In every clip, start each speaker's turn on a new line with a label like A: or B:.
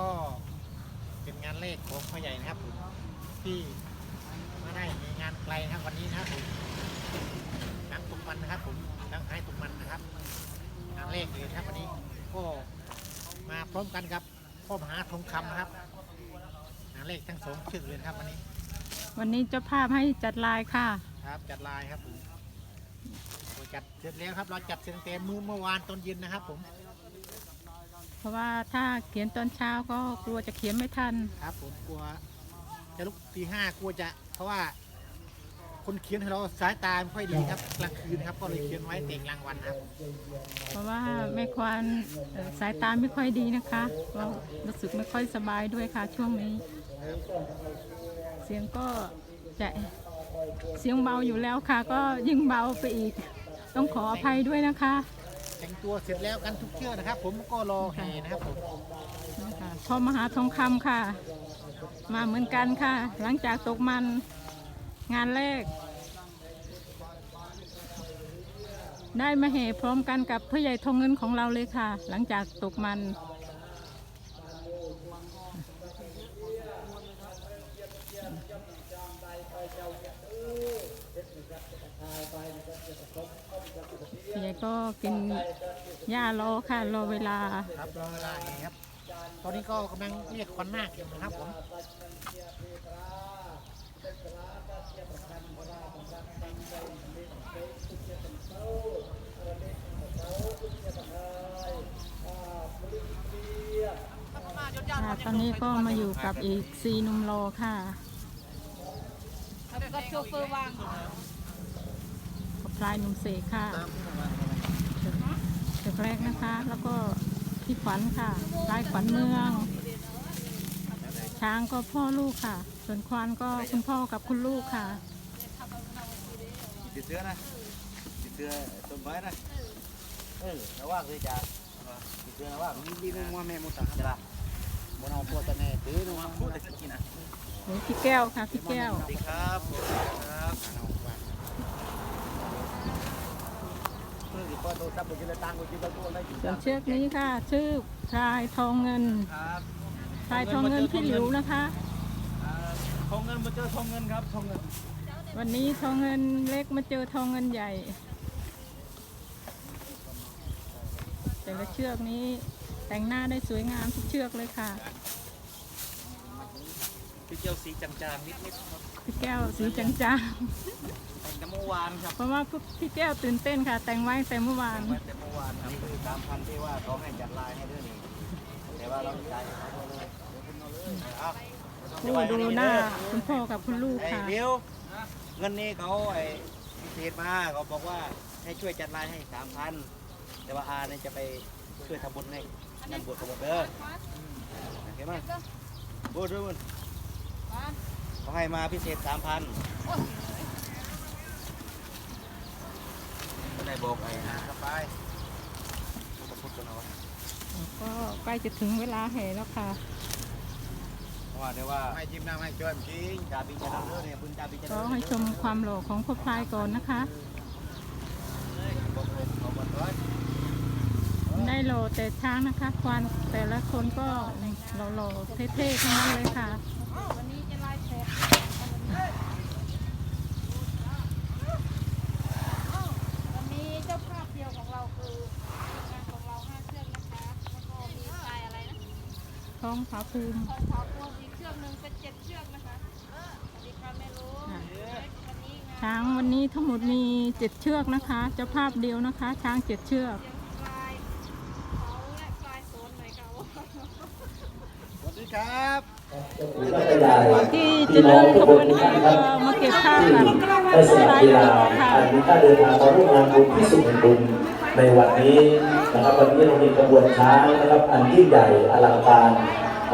A: ก็เป็นงานเลขของพ่อใหญ่นะครับผมที่มาได้มีงานไกลนะครับวันนี้นะครับผมหนังตุกมันนะครับผมหนังหายตุกมันนะครับงานเลขเลยนะครับวันนี้ก็มาพร้อมกันครับพ่อมหาทองคำนะครับงานเลขทั้งสองชื่อเลยนะครับวันนี้
B: วันนี้เจ้าภาพให้จัดลายค่ะ
A: ครับจัดลายครับผมเราจัดเสร็จแล้วครับเราจัดเสร็จตั้งแต่มื้อเมื่อวานตอนเย็นนะครับผม
B: เพราะว่าถ้าเขียนตอนเช้าก็กลัวจะเขียนไม่ทัน
A: ครับผมกลัว จะลุกตีห้ากลัวจะ เพราะว่า คนเขียนให้เราสายตาไม่ค่อยดีครับกลางคืนครับก็เลยเขียนไว้แต่กลางวันครับ
B: เพราะว่าแม่ควานเอ่อสายตาไม่ค่อยดีนะคะเรารู้สึกไม่ค่อยสบายด้วยค่ะ ช่วงนี้ เสียงก็จะเสียงเบาอยู่แล้วค่ะ ก็ยิ่งเบาไปอีก ต้องขออภัยด้วยนะคะ
A: แต่งตัวเสร็จแล้วกันทุกเชือกนะครับ ผมก็รอแห่นะครับผม
B: นะคะพ่อมหาทองคำค่ะ มาเหมือนกันค่ะ หลังจากตกมันงานแรก ได้มาเห่พร้อมกันกับพ่อใหญ่ทองเงินของเราเลยค่ะ หลังจากตกมัน พ่อใหญ่ ก็กินหญ้ารอค่ะรอเวลา
A: ครับรอเวลาแห่ครับ ตอนนี้ก็กำลังเรียกควันนาคอยู่นะครับผม
B: ค่ะตอนนี้ก็มาอยู่กับอีกซีหนุ่มโลค่ะ
C: ก็โชเฟอร์ว่าง
B: กับพลายหนุ่มเสกค่ะเด็ก แรกนะคะ แล้วก็พี่ขวัญค่ะพลายขวัญเมือง ช้างก็พ่อลูกค่ะ ส่วนควานก็คุณพ่อกับคุณลูกค่ะ
D: ติดเสื้อนะติดเสื้อต้นไม้นะเออระว่างเลยจ้าติดเสื้อระว่าง
A: นี่ดีนึงว่าแม่มุตา
D: จะละ
A: บนเอาตัวตะแน่ตื้อนึงว่า
D: พูดแต่กินนะ
B: นี่พี่แก้วค่ะพี่แก้ว
D: สวัสดีครับครับเพิ่งติดพอโทรศัพท์ไปกินตังค์ไปกินตัวอะไรอยู่
B: ส่วนเชือกนี้ค่ะ ชื่อพลายทองเงิน
D: ครับ
B: พลายทองเงินพี่หลิวนะคะ
D: ทองเงินมาเจอทองเงินครับทองเงิน
B: วันนี้ทองเงินเล็กมาเจอทองเงินใหญ่ แต่ละเชือกนี้แต่งหน้าได้สวยงามทุกเชือกเลยค่ะ
D: พี่เจียวสีจางๆนิดๆครับ
B: พี่แก้วสีจาง
D: แต่งแต่เมื่อวานครับ
B: ๆเพราะว่าพี่แก้วตื่นเต้นค่ะ แต่งไว้แต่เมื่อวาน
D: แต่งไว้แต่เมื่อวานครับคือตามพันที่ว่าเขาให้จัดลายให้ด้วยนี่แต่ว่าเราจ่ายให้เขาเลยเอา
B: โอ้ดูหน้าคุณพ่อกับคุณลูก
D: ไอ้
B: ค่ะ
D: เดียวเงินนี้เขาไอ้พิเศษมาเขาบอกว่าให้ช่วยจัดลายให้สามพันแต่ว่าอาเนี่ยจะไปช่วยทำบุญให้งานบวชกบฏเด้อโอเคมั้ยบูดด้วยบุญ เขาให้มาพิเศษสามพันก็ได้บอกไอ้อาก็ไปพูดพูดกันเอาไว้
B: ก็ใกล้จะถึงเวลาแห่แล้วค่ะ
D: เพราะว่าเดี๋ยวว่า
A: ให้จิ้มน้ำให้จอยจริง
D: จาบินจะนำเรื่องเนี่ยบุญจาบินจะ
B: ก็
D: นำ
B: ให้ชมความหล่อของพ่อพลายก่อนนะคะ
D: บอกเลยเอาบนร้อย
B: ได้หล่อแต่ช้างนะคะควานแต่ละคนก็หล่อๆเท่ๆทั้งนั้นเลยค่ะ
C: วันนี้จะไล่แชร์วันนี้เจ้าภาพเดียวของเราคืองานของเราห้าเครื่องนะคะ แล้วก็มีทรายอะไรนะ
B: ท้ องผาภูมิ
C: ทองขาวพวงอีกเครื่องหนึ่งเป็นเจ็ดเชือกนะคะสวัสดีค่ะแม่รู้วันนี้งาน
B: ช้างวันนี้ทั้งหมดมีเจ็ดเชือกนะคะเจ้าภาพเดียวนะคะ ช้างเจ็ดเชือก
C: เสียงปลายเขาและปลายโซนหน่อยค่ะว่า
D: สวัสดีครับ
B: ที่จะเดินขบวนแห่ก็มาเก็บภาพกับ
E: ได้สละเวลา
B: ค่ะ
E: อันมีค่าเดินทางมาร่วมงานบุญที่สุดแห่งบุญในวันนี้ นะครับวันนี้เรามีกระบวนช้างนะครับอันยิ่งใหญ่อลังการ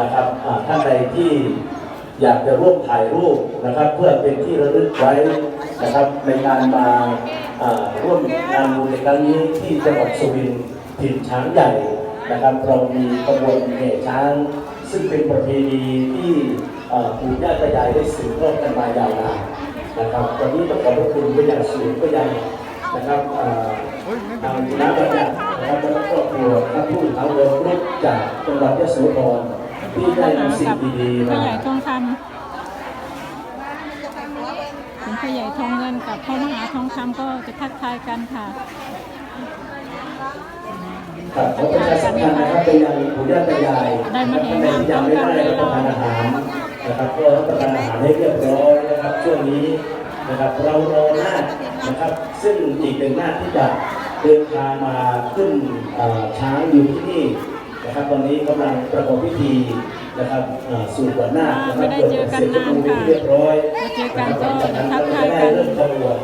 E: นะครับท่านใดที่อยากจะร่วมถ่ายรูปนะครับ เพื่อเป็นที่ระลึกไว้นะครับในการมาร่วมงานบุญในครั้งนี้ที่จังหวัดสุรินทร์ถิ่นช้างใหญ่นะครับ เรามีกระบวนแห่ช้าง ซึ่งเป็นประเพณีที่ปู่ย่าตายายได้สืบทอดกันมายาวนานนะครับวันนี้ต้องขอบพระคุณไปอย่างสูงไปยัง นะครับเอ่อทางน้ำบัญญัตินะครับและก็ครอบครัวท่านผู้ถาวรรุ่จากจังหวัดยโสธรที่
B: พ่อ
E: ได้
B: มหานำ
E: สิ่
B: กั
E: ง
B: บ
E: ดีๆ
B: พ่อ
E: มา
B: ใหญ่ทองคำคุณพ่อใหญ่ทองเงินกับพ่อมหาทองคำก็จะทักทายกันค่ะ
E: ครับขอประชาสัมพันธ์นะครับไปยังผู้ญาติยาย
B: ได้มาเห็น
E: ท่านใดที่ยังไม่ได้รับประทานอาหารนะครับก็รับประทานอาหารให้เรียบร้อยนะครับช่วงนี้นะครับเรารอหน้าค นะครับ ซึ่งอีกหนึ่งหน้าคที่จะเดินทางมาขึ้นเอ่อช้างอยู่ที่นี่นะครับตอนนี้กำลังประกอบพิธีนะครับเอ่อสู่ขวัญนาคนะครับ
B: ไม่ได้เจอกันนานค่ะ
E: เรียบร้อย
B: มาเจอกันก็
E: จากนั้น
B: ทัก
E: เรา
B: ทาย
E: จะได้
B: กัน
E: เริ่มขบวน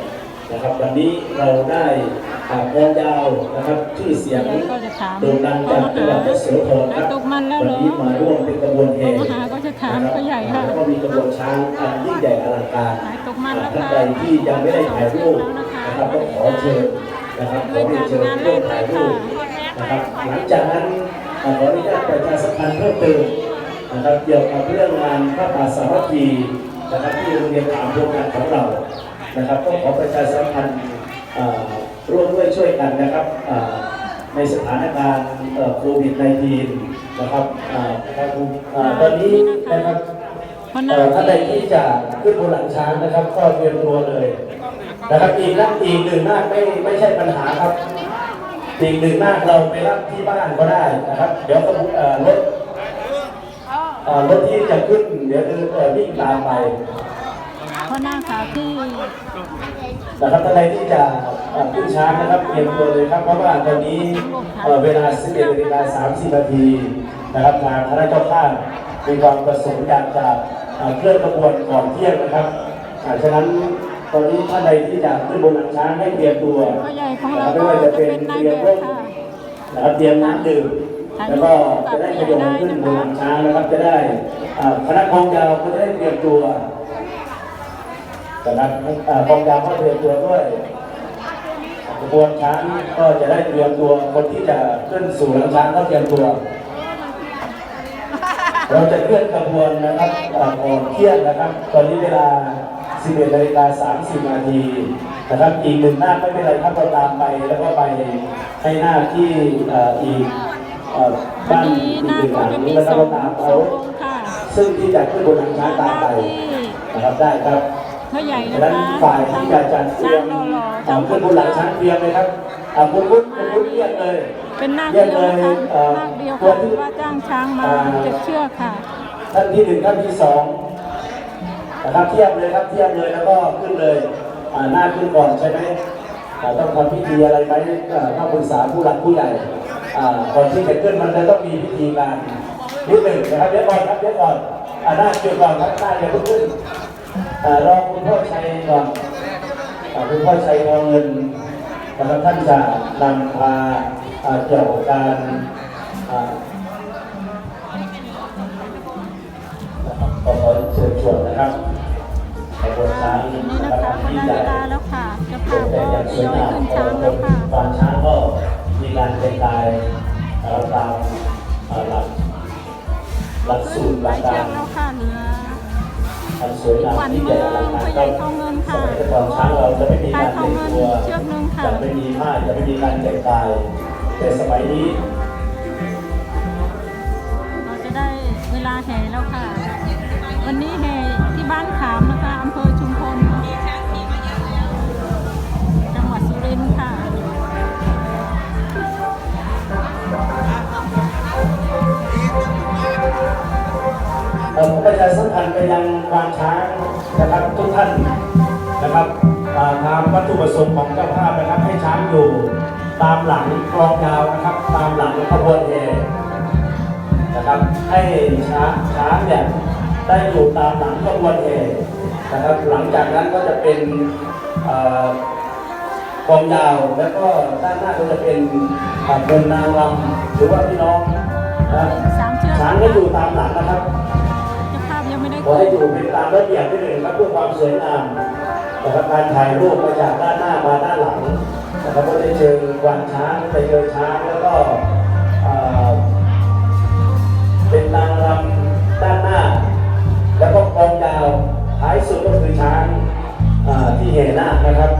E: นะครับวันนี้เราได้อ่ากลองยาวนะครับชื่อเสียง
B: ยายก็จะถาม
E: โด่งดัง
B: พ่อ
E: จาก
B: ม
E: จังหวั
B: หา
E: ดยโสธรครับ
B: ตกมันแล้ว
E: วั
B: เหรอ
E: นี้มาร่วมเป็นกระบวนแห่
B: พ่อมหาก็จะ ถามพ่อใหญ่ค่ะ
E: แล้วก็มีกระบวนช้างอันยิ่งใหญ่อลังการ
B: หายตกมันแล้ว
E: ท่าน
B: ค่ะ
E: ใดที่ยังไม่ได้ถ่ายรูปนะครับก็ขอเชิญนะครับขอเรียนเชิญร่วมถ่ายรูปนะครับ หลังจากนั้นอ่าขออนุญาตประชาสัมพันธ์เพิ่มเติมนะครับเกี่ยวกับเรื่องงานพระป่าสามัคคีนะครับที่โรงเรียนถามโครงการของเรานะครับก็ขอประชาสัมพันธ์อ่าร่วมด้วยช่วยกันนะครับอ่าในสถานการณ์เอ่อโควิด -19 นะครับอ่าครับอ่าตอนนี้นะครับ
B: เพราะห
E: เอ่
B: น้า
E: อท่านใด
B: ที่
E: ที่จะขึ้นบนหลังช้างนะครับ ก็เตรียมตัวเลย นะครับอีกนักอีกหนึ่งนาคไม่ไม่ใช่ปัญหาครับอีกหนึ่งนาคเราไปรับที่บ้านก็ได้นะครับ เดี๋ยวขบวนเอ่อรถเอ่อรถที่จะขึ้นเดี๋ยวจะเอ่อวิ่งตามไป
B: เพราะหน้าค่ะที่
E: นะครับท่านใดที่จะเอ่อขึ้นช้างนะครับเตรียมตัวเลยครับเพราะว่าตอนนี้เอ่อเวลา 11นาฬิกา30นาทีนะครับทางคณะเจ้าภาพมีความประสงค์อยากจะเอ่อเคลื่อนขบวนก่อนเที่ยงนะครับอ่าฉะนั้นตอนนี้ท่านใดที่จะขึ้นบนหลังช้างให้เตรียมตัว
B: พ่อใหญ่ของ
E: นะค
B: เรา
E: รับไม่
B: ก็
E: ว่าจะ
B: จะ
E: เป็น
B: เป็นนาย
E: เตรีย
B: แบ
E: ม
B: บ
E: ร่ม
B: ค่ะ
E: นะครับเตรียมน้ำดื่มแล้วก็จะได้ขยมขึ้นบนหลังช้างนะครับจะได้อ่าคณะกองยาวก็จะได้เตรียมตัว จากนั้นอ่ากองยาวก็เตรียมตัวด้วยขบวนช้างก็จะได้เตรียมตัวคนที่จะขึ้นสู่หลังช้างก็เตรียมตัว เราจะเคลื่อนขบวนนะครับอ่าก่อนเที่ยงนะครับ ตอนนี้เวลา 11นาฬิกา30นาทีนะครับอีกหนึ่งหน้าไม่เป็นไรครับเราตามไปแล้วก็ไปให้หน้าที่อีกบ้านอีก
B: หนึ่
E: งหลังแล้วก็ตามเอาซึ่งที่จะขึ้นบนหลังช้างตามไปนะครับได้ครับ
B: พ่อใหญ่
E: ดั
B: นะ
E: งนั้น
B: คะ
E: ฝ่ายที่จะจัดเตรี
B: ช้ายง
E: ม
B: หล่อๆ
E: เอาขึ้นบนหลังช้างเตรียมเลยครับอ่าคุณพุทธคุณพุทธเรียกเลย
B: เป็นนาค
E: เรี
B: เดี
E: ย
B: ย
E: ก
B: ว
E: เลย
B: นะคะ
E: เอ่อ
B: นาคเดียว
E: ตัว
B: ค่ะ
E: ที่
B: ว่าจ้างช้างมาเจ็ดเชือกค่ะ
E: ท่านที่หนึ่งท่านที่สองนะครับเทียบเลยครับเทียบเลยแล้วก็ขึ้นเลยอ่าหน้าขึ้นก่อนใช่ไหมอ่าต้องทำพิธีอะไรไหมอ่าต้องปรึกษาผู้หลักผู้ใหญ่อ่าก่อนที่จะขึ้นมันจะต้องมีพิธีการนิดหนึ่งนะครับเดี๋ยวก่อนครับเดี๋ยวก่อนอ่าหน้าจุดก่อนครับหน้าอย่าเพิ่งขึ้นอ่า รอคุณพ่อชัยก่อนอ่าคุณพ่อชัยทองเงินนะครับท่านจะนำพาอ่าเกี่ยวกับการอ่านะครับก็ขอเชิญชวนนะครับขบวนช้าง
B: นี่
E: นะ
B: นะ
E: ครั
B: คะ
E: บ
B: ก็
E: ที่
B: ได้
E: ใหญ่
B: เวลาแล้วค่ะเจะ
E: ต
B: พาก
E: แต่ง
B: ก็
E: อย่าง
B: ท
E: สวย
B: ยอย
E: งาม
B: ขึ้นช้างแล้วค่ะ
E: ตอนช้างก็มีการแต่งกายเอ่อตามเอ่อหลักหลัก
B: ขึ้
E: สู
B: น
E: ตร
B: ห
E: หลั
B: ลากยเชื
E: กา
B: อก
E: ร
B: อั
E: นสวยงามที่ใหญ่อลังการครับสมัยแต่ก่อนช้างเราจะไม่มีการ
B: ทอง
E: แต่ง
B: เงิน
E: ตัว
B: เชือกหนึงค่ะ
E: จะไม่มีผ้าจะไม่มีการแต่งกาย แต่สมัยนี้
B: เราจะได้เวลาแห่แล้วค่ะ
E: ผมประชาสัมพันธ์ไปยังควานช้างนะครับทุกท่านนะครับอ่าตามวัตถุประสงค์ของเจ้าภาพนะครับให้ช้างอยู่ตามหลังกลองยาวนะครับ ตามหลังขบวนแห่นะครับให้ช้างช้างเนี่ยได้อยู่ตามหลังขบวนแห่นะครับหลังจากนั้นก็จะเป็นเอ่อกลองยาวแล้วก็ด้านหน้าก็จะเป็นอ่าเป็นนางรำหรือว่าพี่น้องนะครับ
B: สามเชือก
E: ช้างก็อยู่ตามหลังนะครับ ขอให้อยู่เป็นตามระเบียบนิดหนึ่งครับเพื่อความสวยงามนะครับการถ่ายรูปมาจากด้านหน้ามาด้านหลังนะครับก็ได้เจอวานช้างไปเจอช้างแล้วก็เป็นนางรำด้านหน้า แล้วก็กองยาวท้ายสุดก็คือช้างที่แห่นหน้านะครับ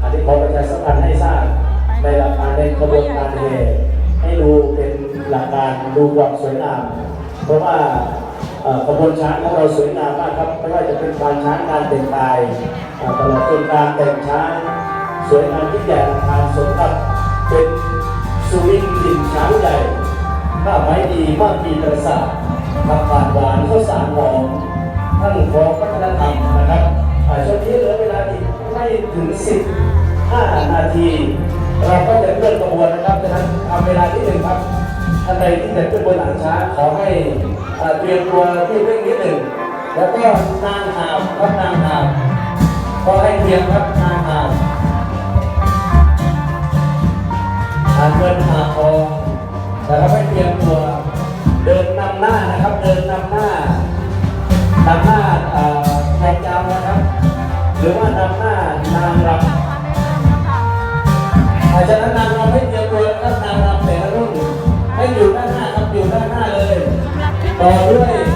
E: อันนี้ขอประชาสัมพันธ์ให้ทราบในหลักการในกระบวนการแห่ให้ดูเป็นหลักการดูความสวยงาม เพราะว่า ขบวนช้างของเราสวยงามมากครับไม่ว่าจะเป็นการช้างการแต่งกายตลอดจนการแต่งช้างสวยงามที่ใหญ่ทางสมกับเป็นสุรินทร์ถิ่นช้างใหญ่ผ้าไม้ดีมากมีประสาททำผ่านหวานข้าวสารหอมท่านของวัฒนธรรมนะครับช่วงนี้เหลือเวลาอีกไม่ถึง15นาที เราก็จะเคลื่อนขบวนนะครับฉะนั้นทำเวลาที่หนึ่งครับ ท่านใดที่จะขึ้นบนหลังช้างขอให้เตรียมตัวที่เร่งนิดหนึ่ง แล้วก็นางหาวครับนางหาวขอให้เตรียมครับนางหาวหาเงินหาทองนะครับให้เตรียมตัวเดินนำหน้านะครับ เดินนำหน้านำหน้าเอ่อแทนจำนะครับ หรือว่านำหน้านางรำอาฉะนั้นนางรำให้ ต่อด้วย